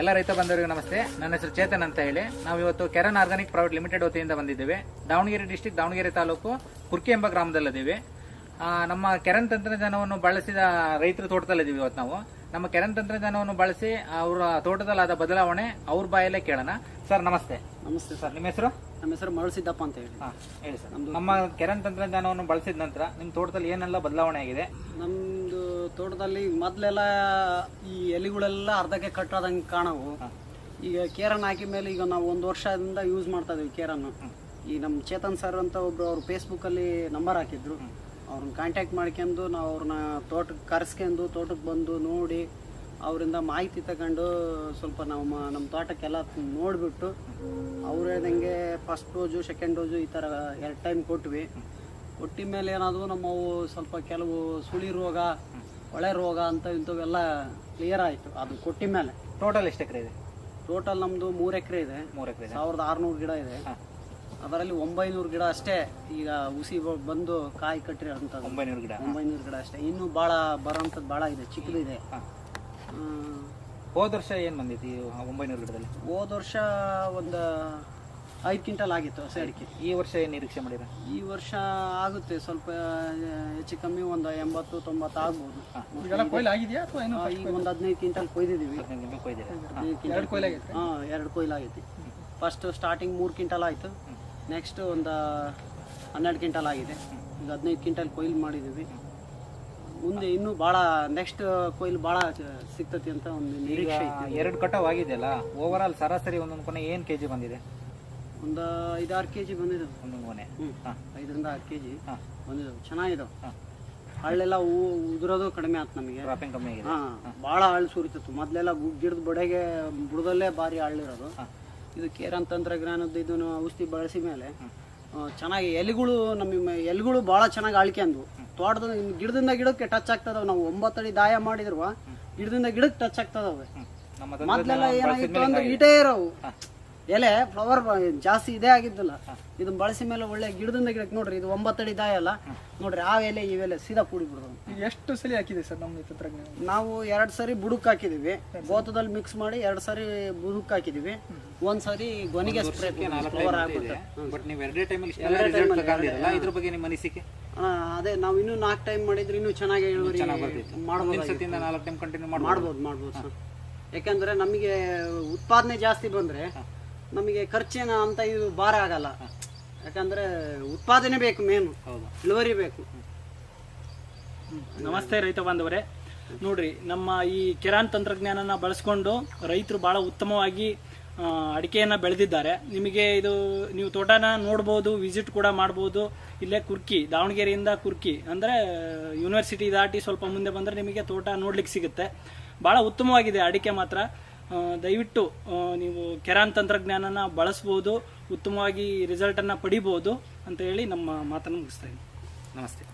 ಎಲ್ಲ ರೈತ ಬಂದವರಿಗೆ ನಮಸ್ತೆ. ನನ್ನ ಹೆಸರು ಚೇತನ್ ಅಂತ ಹೇಳಿ. ನಾವು ಇವತ್ತು ಕೆರನ್ ಆರ್ಗಾನಿಕ್ ಪ್ರೈವೇಟ್ ಲಿಮಿಟೆಡ್ ವತಿಯಿಂದ ಬಂದಿದ್ದೇವೆ. ದಾವಣಗೆರೆ ಡಿಸ್ಟಿಕ್ ದಾವಣಗೆರೆ ತಾಲೂಕು ಕುರ್ಕಿ ಎಂಬ ಗ್ರಾಮದಲ್ಲಿದ್ದೀವಿ. ನಮ್ಮ ಕೆರನ್ ತಂತ್ರಜ್ಞಾನವನ್ನು ಬಳಸಿದ ರೈತರ ತೋಟದಲ್ಲಿದ್ದೀವಿ ಇವತ್ತು ನಾವು. ನಮ್ಮ ಕೆರನ್ ತಂತ್ರಜ್ಞಾನವನ್ನು ಬಳಸಿ ಅವರ ತೋಟದಲ್ಲಾದ ಬದಲಾವಣೆ ಅವ್ರ ಬಾಯಲ್ಲೇ ಕೇಳೋಣ. ಸರ್ ನಮಸ್ತೆ. ನಮಸ್ತೆ ಸರ್. ನಿಮ್ಮ ಹೆಸರು? ನಮ್ಮ ಹೆಸರು ಮರಳಿಸಿದ್ದಪ್ಪ ಅಂತ ಹೇಳಿ. ಹಾ ಹೇಳಿ ಸರ್. ನಮ್ಮ ಕೆರನ್ ತಂತ್ರಜ್ಞಾನವನ್ನು ಬಳಸಿದ ನಂತರ ನಿಮ್ಮ ತೋಟದಲ್ಲಿ ಏನೆಲ್ಲ ಬದಲಾವಣೆ ಆಗಿದೆ? ನಮ್ಮದು ತೋಟದಲ್ಲಿ ಮೊದಲೆಲ್ಲ ಈ ಎಲೆಗಳೆಲ್ಲ ಅರ್ಧಕ್ಕೆ ಕಟ್ಟಾದಂಗೆ ಕಾಣವು. ಈಗ ಕೇರನ್ ಹಾಕಿದ ಮೇಲೆ ಈಗ ನಾವು ಒಂದು ವರ್ಷದಿಂದ ಯೂಸ್ ಮಾಡ್ತಾ ಇದೀವಿ ಕೇರನ್ನು. ಈ ನಮ್ಮ ಚೇತನ್ ಸರ್ ಅಂತ ಒಬ್ರು ಅವ್ರು ಫೇಸ್ಬುಕ್ಕಲ್ಲಿ ನಂಬರ್ ಹಾಕಿದ್ರು. ಅವ್ರನ್ನ ಕಾಂಟ್ಯಾಕ್ಟ್ ಮಾಡ್ಕೊಂಡು ನಾವು ಅವ್ರನ್ನ ತೋಟಕ್ಕೆ ಕರೆಸ್ಕೊಂಡು ತೋಟಕ್ಕೆ ಬಂದು ನೋಡಿ ಅವರಿಂದ ಮಾಹಿತಿ ತಗೊಂಡು ಸ್ವಲ್ಪ ನಾವು ಮ- ನಮ್ಮ ತೋಟಕ್ಕೆಲ್ಲ ನೋಡಿಬಿಟ್ಟು ಅವ್ರು ಹೇಳ್ದಂಗೆ ಫಸ್ಟ್ ಡೋಸು ಸೆಕೆಂಡ್ ಡೋಸು ಈ ಥರ ಎರಡು ಟೈಮ್ ಕೊಟ್ವಿ. ಕೊಟ್ಟಿದ ಮೇಲೆ ಏನಾದರೂ ನಮ್ಮವು ಸ್ವಲ್ಪ ಕೆಲವು ಸುಳಿ ರೋಗ ಒಳೆ ರೋಗ ಅಂತ ಇಂಥವೆಲ್ಲ ಕ್ಲಿಯರ್ ಆಯಿತು. ಅದು ಕೊಟ್ಟಿದ ಮೇಲೆ. ಟೋಟಲ್ ಎಷ್ಟು ಎಕರೆ ಇದೆ? ಟೋಟಲ್ ನಮ್ಮದು ಮೂರು ಎಕರೆ ಇದೆ. ಮೂರು ಎಕರೆ ಇದೆ. ಸಾವಿರದ ಆರುನೂರು ಗಿಡ ಇದೆ. ಅದರಲ್ಲಿ ಒಂಬೈನೂರು ಗಿಡ ಅಷ್ಟೇ ಈಗ ಉಸಿ ಬಂದು ಕಾಯಿ ಕಟ್ಟಿರೋಂಥದ್ದು. ಒಂಬೈನೂರು ಗಿಡ. ಒಂಬೈನೂರು ಗಿಡ ಅಷ್ಟೇ. ಇನ್ನೂ ಭಾಳ ಬರೋಂಥದ್ದು ಭಾಳ ಇದೆ ಚಿಕ್ಕದಿದೆ. ಹೋದ ವರ್ಷ ಏನು ಬಂದಿತ್ತು ಈ ಒಂಬೈನೂರು ಗಿಡದಲ್ಲಿ? ಹೋದ ವರ್ಷ ಒಂದು ಐದು ಕ್ವಿಂಟಲ್ ಆಗಿತ್ತು ಹೊಸ ಅಡಿಕೆ. ಈ ವರ್ಷ ಏನು ನಿರೀಕ್ಷೆ ಮಾಡಿರ ಈ ವರ್ಷ ಆಗುತ್ತೆ ಸ್ವಲ್ಪ ಹೆಚ್ಚು ಕಮ್ಮಿ ಒಂದು ಎಂಬತ್ತು ತೊಂಬತ್ತು ಆಗ್ಬೋದು. ಆಗಿದೆಯಾ ಅಥವಾ ಏನು ಈಗ ಒಂದು ಹದಿನೈದು ಕ್ವಿಂಟಲ್ ಕೊಯ್ದಿದ್ದೀವಿ ಎರಡು ಕೊಯ್ಲು ಆಗೈತೆ ಹಾಂ ಎರಡು ಕೊಯ್ಲು ಆಗೈತಿ ಫಸ್ಟ್ ಸ್ಟಾರ್ಟಿಂಗ್ ಮೂರು ಕ್ವಿಂಟಲ್ ಆಯಿತು. ನೆಕ್ಸ್ಟ್ ಒಂದು ಹನ್ನೆರಡು ಕ್ವಿಂಟಲ್ ಆಗಿದೆ. ಈಗ ಹದಿನೈದು ಕ್ವಿಂಟಲ್ ಕೊಯ್ಲು ಮಾಡಿದ್ದೀವಿ. ಮುಂದೆ ಇನ್ನೂ ಭಾಳ ನೆಕ್ಸ್ಟ್ ಕೊಯ್ಲು ಭಾಳ ಸಿಗ್ತತಿ ಅಂತ ಒಂದು ನಿರೀಕ್ಷೆ ಐತಿ ಎರಡು ಕಟಾವ್ ಆಗಿದೆಯಲ್ಲ ಓವರ್ ಆಲ್ ಸರಾಸರಿ ಒಂದೊಂದು ಕೊನೆ ಏನು ಕೆಜಿ ಬಂದಿದೆ? ಒಂದು ಐದಾರು ಕೆ ಜಿ ಬಂದಿದೆ ಒಂದೊಂದು ಕೊನೆ. ಹಾ. ಐದರಿಂದ ಆರು ಕೆ ಜಿ ಹಾ. ಬಂದಿದ್ದಾವೆ ಚೆನ್ನಾಗಿದ್ದಾವೆ ಹಳ್ಳೆಲ್ಲ ಹೂ ಉದುರೋದು ಕಡಿಮೆ ಆಯ್ತು ನಮಗೆ. ಕ್ರಾಪಿಂಗ್ ಕಮ್ಮಿ ಆಗಿದೆ. ಹಾಂ ಭಾಳ ಹಳ್ಳು ಸುರಿತಿತ್ತು. ಮೊದಲೆಲ್ಲ ಗಿಡದ ಬಡೆಗೆ ಬುಡದಲ್ಲೇ ಭಾರಿ ಹಳ್ಳಿರೋದು. ಇದು ಕೇರನ್ ತಂತ್ರಜ್ಞಾನದ ಇದನ್ನು ಔಷಧಿ ಬಳಸಿ ಮೇಲೆ ಚೆನ್ನಾಗಿ ಎಲೆಗಳು ನಮ್ಮ ಎಲೆಗಳು ಭಾಳ ಚೆನ್ನಾಗಿ ಅಳ್ಕೊಂಡು ತೋಟದ ಗಿಡದಿಂದ ಗಿಡಕ್ಕೆ ಟಚ್ ಆಗ್ತದವ ನಾವು ಒಂಬತ್ತಡಿ ದಾಯ ಮಾಡಿದ್ರು ಗಿಡದಿಂದ ಗಿಡಕ್ಕೆ ಟಚ್ ಆಗ್ತದವೆ ಮೊದ್ಲೆಲ್ಲ ಏನಾಗಿತ್ತು ಅಂದ್ರೆ ಇಟೇ ಇರೋವು. ಎಲೆ ಫ್ಲವರ್ ಜಾಸ್ತಿ ಇದೇ ಆಗಿದ್ದಿಲ್ಲ. ಇದನ್ನ ಬಳಸಿ ಮೇಲೆ ಒಳ್ಳೆ ಗಿಡದಿಂದ ಗಿಡಕ್ಕೆ ನೋಡ್ರಿ ಇದು ಒಂಬತ್ತಡಿ ದಾಯ ಅಲ್ಲ. ನೋಡ್ರಿ ಆ ಎಲೆ ಇವೆಲೆ ಸೀದಾ ಕೂಡಿ ಬಿಡೋದು ಎಷ್ಟು ಸಲ ಹಾಕಿದೆ ಸರ್ ನಮ್ಮ ತಂತ್ರಜ್ಞಾನ? ನಾವು ಎರಡು ಸರಿ ಬುಡಕ್ ಹಾಕಿದೀವಿ. ಗೋತದಲ್ಲಿ ಮಿಕ್ಸ್ ಮಾಡಿ ಎರಡು ಸರಿ ಬುಡಕ್ ಹಾಕಿದೀವಿ. ಒಂದ್ ಸರಿ ಗೊನಿಗೆ ಸ್ಪ್ರೇ ಫ್ಲವರ್ ಆಗುತ್ತೆ ಬಟ್ ನೀವು ಎರಡೇ ಟೈಮಲ್ಲಿ ಇದ್ರ ಬಗ್ಗೆ ನಿಮ್ಮ ಅನಿಸಿಕೆ? ಅದೇ ನಾವು ಇನ್ನೂ ನಾಲ್ಕು ಟೈಮ್ ಮಾಡಿದ್ರೆ ಇನ್ನೂ ಚೆನ್ನಾಗಿ ಇಳುವರಿ ಮಾಡ್ಬೋದು ನಾಲ್ಕು ಟೈಮ್ ಕಂಟಿನ್ಯೂ ಮಾಡ್ಬೋದು. ಸರ್. ಯಾಕಂದ್ರೆ ನಮಗೆ ಉತ್ಪಾದನೆ ಜಾಸ್ತಿ ಬಂದ್ರೆ ನಮಗೆ ಖರ್ಚಿನ ಅಂತ ಇದು ಭಾರ ಆಗಲ್ಲ. ಯಾಕಂದ್ರೆ ಉತ್ಪಾದನೆ ಬೇಕು ಮೇನು ಇಳುವರಿ ಬೇಕು. ನಮಸ್ತೆ ರೈತ ಬಾಂಧವರೇ. ನೋಡ್ರಿ ನಮ್ಮ ಈ ಕಿರಾನ್ ತಂತ್ರಜ್ಞಾನನ ಬಳಸ್ಕೊಂಡು ರೈತರು ಬಹಳ ಉತ್ತಮವಾಗಿ ಅಡಿಕೆಯನ್ನ ಬೆಳೆದಿದ್ದಾರೆ. ನಿಮಗೆ ಇದು ನೀವು ತೋಟನ ನೋಡ್ಬೋದು ವಿಸಿಟ್ ಕೂಡ ಮಾಡ್ಬೋದು. ಇಲ್ಲೇ ಕುರ್ಕಿ, ದಾವಣಗೆರೆಯಿಂದ ಕುರ್ಕಿ, ಅಂದರೆ ಯೂನಿವರ್ಸಿಟಿ ದಾಟಿ ಸ್ವಲ್ಪ ಮುಂದೆ ಬಂದರೆ ನಿಮಗೆ ತೋಟ ನೋಡ್ಲಿಕ್ಕೆ ಸಿಗುತ್ತೆ. ಭಾಳ ಉತ್ತಮವಾಗಿದೆ ಅಡಿಕೆ ಮಾತ್ರ. ದಯವಿಟ್ಟು ನೀವು ಕೆರಾನ್ ತಂತ್ರಜ್ಞಾನನ ಬಳಸ್ಬೋದು, ಉತ್ತಮವಾಗಿ ರಿಸಲ್ಟನ್ನು ಪಡಿಬೋದು ಅಂತ ಹೇಳಿ ನಮ್ಮ ಮಾತನ್ನು ಮುಗಿಸ್ತಾ ಇದ್ದೀನಿ. ನಮಸ್ತೆ.